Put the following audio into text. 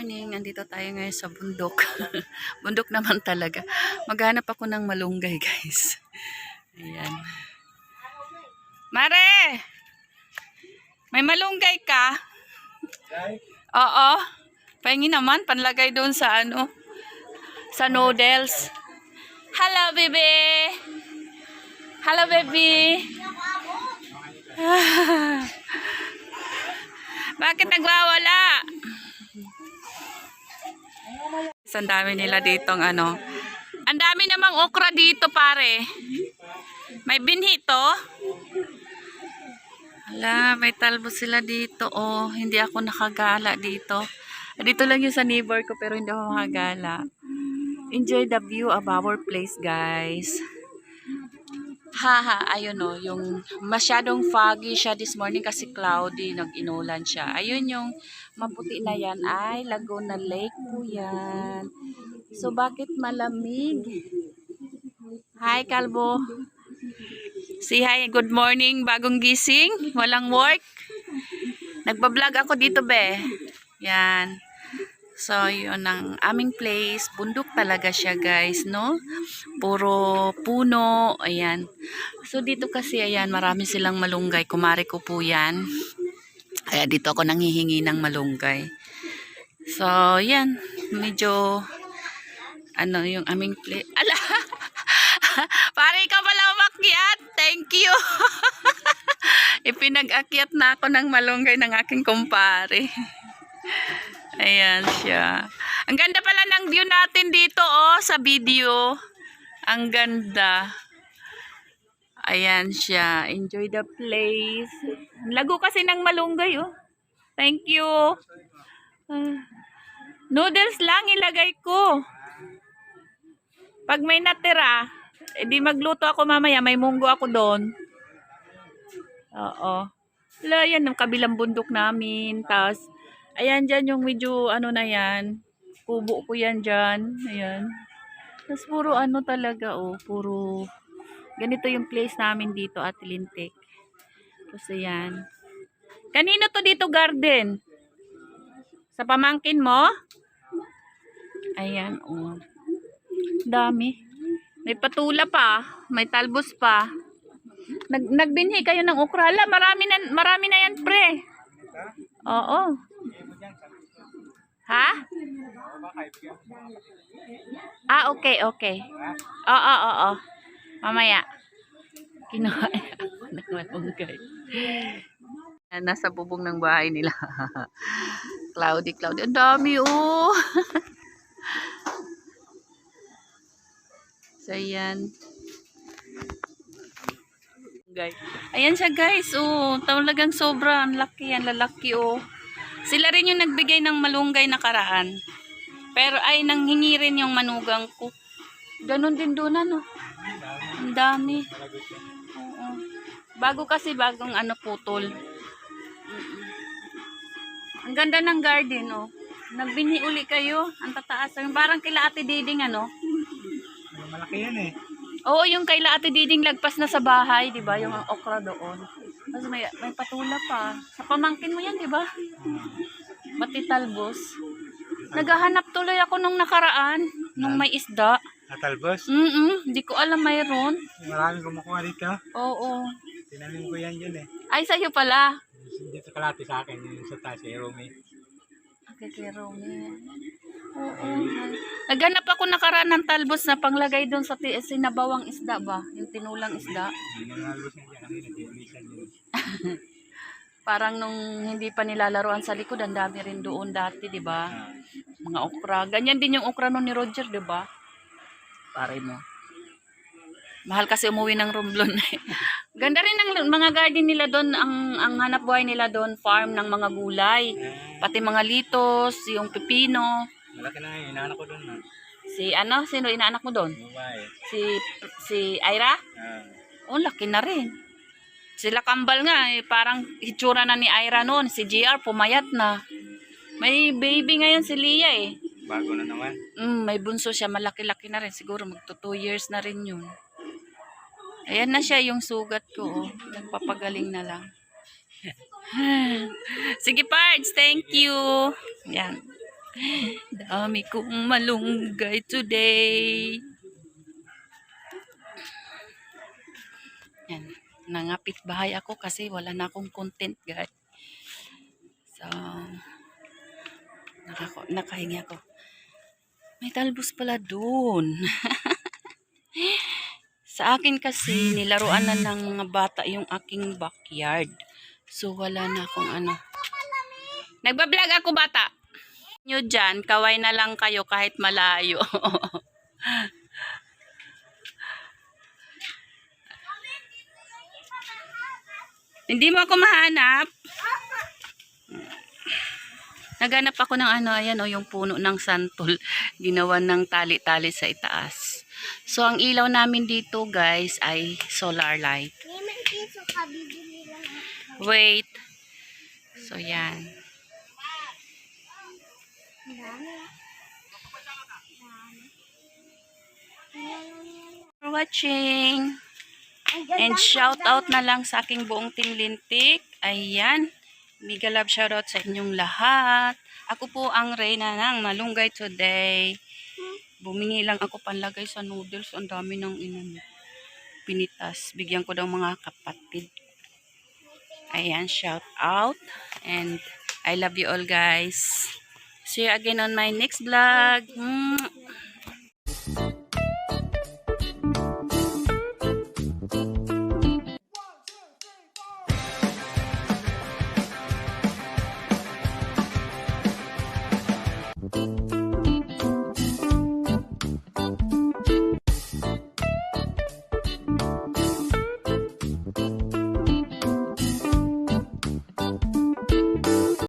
morning. Andito tayo ngayon sa bundok. bundok naman talaga. Maghanap ako ng malunggay, guys. Ayan. Mare! May malunggay ka? Oo. Pahingi naman, panlagay doon sa ano, sa noodles. Hello, baby! Hello, baby! Bakit nagwawala? Ang dami nila ditong ano. Ang dami namang okra dito, pare. May binhi to. Ala, may talbo sila dito. Oh, hindi ako nakagala dito. Dito lang yung sa neighbor ko pero hindi ako makagala. Enjoy the view of our place, guys. Haha, ayun o, yung masyadong foggy siya this morning kasi cloudy, nag-inulan siya. Ayun yung maputi na yan ay Laguna Lake po yan. So, bakit malamig? Hi, Kalbo. Say hi, good morning, bagong gising, walang work. Nagbablog ako dito, be. Yan. So, yun ang aming place. Bundok talaga siya, guys, no? Puro puno, ayan. So, dito kasi, ayan, marami silang malunggay. Kumari ko po yan. Kaya dito ako nanghihingi ng malunggay. So, yan. Medyo, ano, yung aming place. Ala! Pare ka pala umakyat. Thank you. Ipinag-akyat na ako ng malunggay ng aking kumpare. Ayan siya. Ang ganda pala ng view natin dito oh sa video. Ang ganda. Ayan siya. Enjoy the place. Lago kasi ng malunggay oh. Thank you. Ah. noodles lang ilagay ko. Pag may natira, edi magluto ako mamaya. May munggo ako doon. Oo. Wala yan, ang kabilang bundok namin. Tapos, ayan dyan yung medyo ano na yan. Kubo ko yan dyan. Ayan. Tapos puro ano talaga, oh. Puro, ganito yung place namin dito at Lintik. Tapos ayan. Kanino to dito garden? Sa pamangkin mo? Ayan, oh. Dami. May patula pa. May talbos pa. Nag nagbinhi kayo ng okra. Hala, marami na, marami na yan, pre. Oo. Ha? Ah, okay, okay. Oo, oo, oo. Mamaya. Kinuha. Ayan, Nasa bubong ng bahay nila. cloudy, cloudy. Ang dami, oh. so, ayan. Guys. Ayan siya guys, oh. Talagang sobra. Ang laki yan, lalaki oh. Sila rin yung nagbigay ng malunggay nakaraan. Pero ay nanghingi rin yung manugang ko. Ganon din doon ano. Ang dami. Oo. Bago kasi bagong ano putol. Ang ganda ng garden oh. Nagbini uli kayo. Ang tataas. Parang kila ate Diding ano. Malaki yan eh. Oo, yung kay Ate Diding lagpas na sa bahay, 'di ba? Yung okra doon. Tapos may may patula pa. Sa pamangkin mo 'yan, 'di ba? Mati talbos. Naghahanap tuloy ako nung nakaraan, nung may isda. Natalbos. Mm hindi ko alam mayroon. Maraming kumukuha dito. Oo. Tinanim ko yan yun eh. Ay, sa'yo pala. Dito kalati sa akin yung sa taas eh, Romy. Okay, kay Romy. Oo. Naghanap ako nakaraan ng talbos na panglagay doon sa ti- sinabawang isda ba? Yung tinulang isda. Hindi na nalbos yan dyan. Kanina, tinimisan yun. Parang nung hindi pa nilalaroan sa likod, ang dami rin doon dati, 'di ba? Mga okra. Ganyan din yung okra nun ni Roger, 'di ba? Pare mo. Mahal kasi umuwi ng Romblon. Ganda rin ang mga garden nila doon, ang ang hanap buhay nila doon, farm ng mga gulay, pati mga litos, yung pepino. malaki na ngayon. Inaanak ko doon na. Si ano, sino inaanak mo doon? Si si Ira? Ah, Oh, laki na rin. Sila kambal nga, eh, parang hitsura na ni Ira noon. Si GR, pumayat na. May baby ngayon si Lia eh. bago na naman. Mm, may bunso siya, malaki-laki na rin. Siguro magto 2 years na rin yun. Ayan na siya yung sugat ko. Oh. Nagpapagaling na lang. Sige, Pards. Thank you. Yan. Dami kong malunggay today. Yan. Nangapit bahay ako kasi wala na akong content, guys. So, nakako, nakahingi ako. May talbos pala doon. Sa akin kasi, nilaruan na ng mga bata yung aking backyard. So, wala na akong ano. Nagbablog ako bata. Nyo dyan, kaway na lang kayo kahit malayo. Hindi mo ako mahanap. Naghanap ako ng ano, ayan o, yung puno ng santol. Ginawa ng tali-tali sa itaas. So, ang ilaw namin dito, guys, ay solar light. Wait. So, yan. For watching. And shout out na lang sa aking buong team Lintik. Ayan. Mega love shout out sa inyong lahat. Ako po ang reyna ng malunggay today. Bumingi lang ako panlagay sa noodles. Ang dami ng inan pinitas. Bigyan ko daw mga kapatid. Ayan, shout out. And I love you all guys. See you again on my next vlog. Mwah.